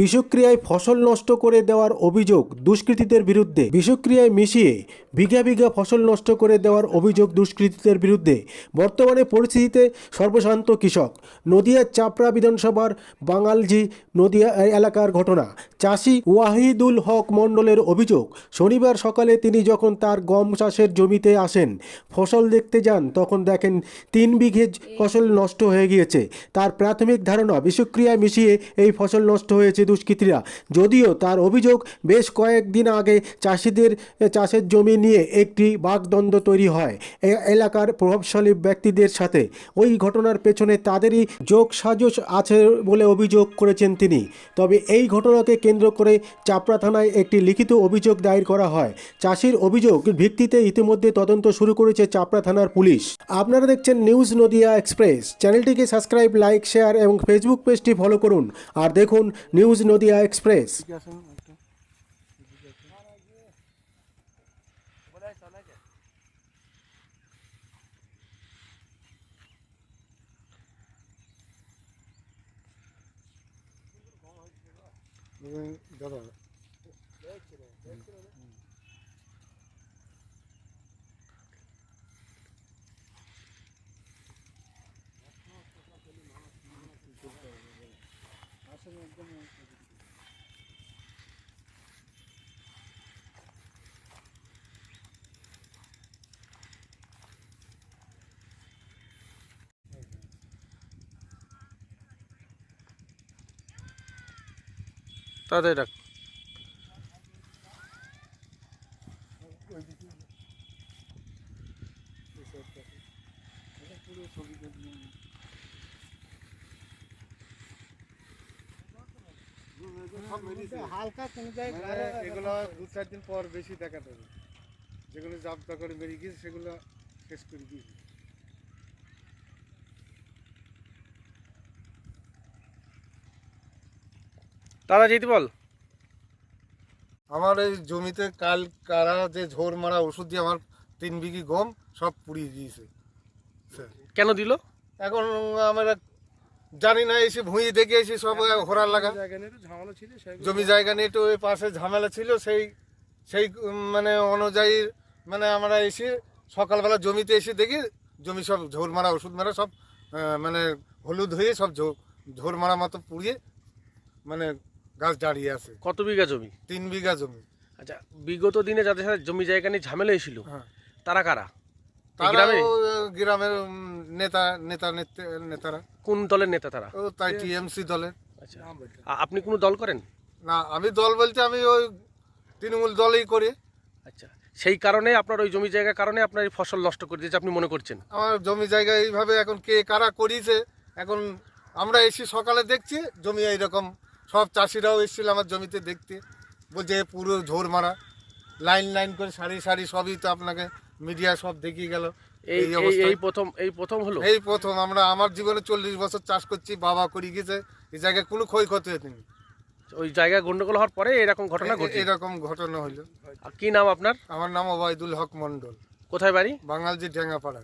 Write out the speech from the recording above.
বিষক্রিয়ায় ফসল নষ্ট করে দেওয়ার অভিযোগ দুষ্কৃতীদের বিরুদ্ধে। বিষক্রিয়ায় মিশিয়ে বিঘা বিঘা ফসল নষ্ট করে দেওয়ার অভিযোগ দুষ্কৃতীদের বিরুদ্ধে। বর্তমানে পরিস্থিতিতে সর্বশান্ত কৃষক। নদিয়ার চাপড়া বিধানসভার বাঙালজি নদিয়া এলাকার ঘটনা। চাষি ওয়াহিদুল হক মণ্ডলের অভিযোগ, শনিবার সকালে তিনি যখন তার গম চাষের জমিতে আসেন, ফসল দেখতে যান, তখন দেখেন তিন বিঘে ফসল নষ্ট হয়ে গিয়েছে। তার প্রাথমিক ধারণা, বিষক্রিয়ায় মিশিয়ে এই ফসল নষ্ট হয়েছে দুষ্কৃতীরা। যদিও তার অভিযোগ, বেশ কয়েকদিন আগে চাষিদের চাষের জমি নিয়ে একটি বাগদ্বন্দ্ব তৈরি হয় এলাকার প্রভাবশালী ব্যক্তিদের সাথে। ওই ঘটনার পেছনে তাদেরই যোগ সাজস আছে বলে অভিযোগ করেছেন তিনি। তবে এই ঘটনাকে কেন্দ্র করে চাপড়া থানায় একটি লিখিত অভিযোগ দায়ের করা হয়। চাষির অভিযোগ ভিত্তিতে ইতিমধ্যে তদন্ত শুরু করেছে চাপড়া থানার পুলিশ। আপনারা দেখছেন নিউজ নদিয়া এক্সপ্রেস। চ্যানেলটিকে সাবস্ক্রাইব, লাইক, শেয়ার এবং ফেসবুক পেজটি ফলো করুন। আর দেখুন নিউজ নদিয়া এক্সপ্রেস দাদা তাড়াতাড়ি রাখ। হালকা কোন জায়গায় এগুলো দু চার দিন পর বেশি দেখা দেবে। যেগুলো জাবদা করে বেরিয়ে গিয়েছে সেগুলো শেষ করে দিয়েছে। দাদা যেতে বল। আমার এই জমিতে কাল কারা যে ঝোর মারা ওষুধ দিয়ে আমার তিন বিঘি গম সব পুড়িয়ে দিয়েছে। স্যার। কেন দিল? এখন আমরা জানি না এসে ভুঁই দেখে এসে সব ঘোরার লাগা। জমি জায়গা নিয়ে একটু ওই পাশে ঝামেলা ছিল সেই সেই মানে অনুযায়ী মানে আমরা এসে সকালবেলা জমিতে এসে দেখি জমি সব ঝোর মারা ওষুধ মারা সব মানে হলুদ হয়ে সব ঝোর মারা মতো পুড়িয়ে মানে গাছ দাঁড়িয়ে আছে। কত বিঘা জমি? তিন বিঘা জমি। আচ্ছা বিগত দিনে যাদের সাথে জমি জায়গা নিয়ে ঝামেলা হয়েছিল হ্যাঁ। তারা কারা? গ্রামে? গ্রামের নেতা নেতা নেতারা কোন দলের নেতা তারা? ও তাই টিএমসি দলের। আচ্ছা আপনি কোনো দল করেন? না আমি দল বলতে আমি ওই তৃণমূল দলই করি। আচ্ছা সেই কারণে আপনার ওই জমি জায়গার কারণে আপনার এই ফসল নষ্ট করে দিয়েছে আপনি মনে করছেন? আমার জমি জায়গা এইভাবে এখন কে কারা করিয়েছে এখন আমরা এসে সকালে দেখছি জমি এইরকম সব চাষিরাও এসেছিল আমার জমিতে দেখতে। বলছে পুরো ঝোর মারা। লাইন লাইন করে সারি সারি সবই তো আপনাকে মিডিয়া সব দেখিয়ে গেল। এই এই প্রথম এই প্রথম হলো? এই প্রথম আমরা আমার জীবনে চল্লিশ বছর চাষ করছি বাবা করি গেছে এই জায়গায় কোনো ক্ষয়ক্ষতি হয়নি। ওই জায়গায় গন্ডগোল হওয়ার পরে এরকম ঘটনা ঘটে এরকম ঘটনা হলো আর কি নাম আপনার? আমার নাম ওবায়দুল হক মন্ডল কোথায় বাড়ি? বাঙালজি ঢেঙ্গাপাড়া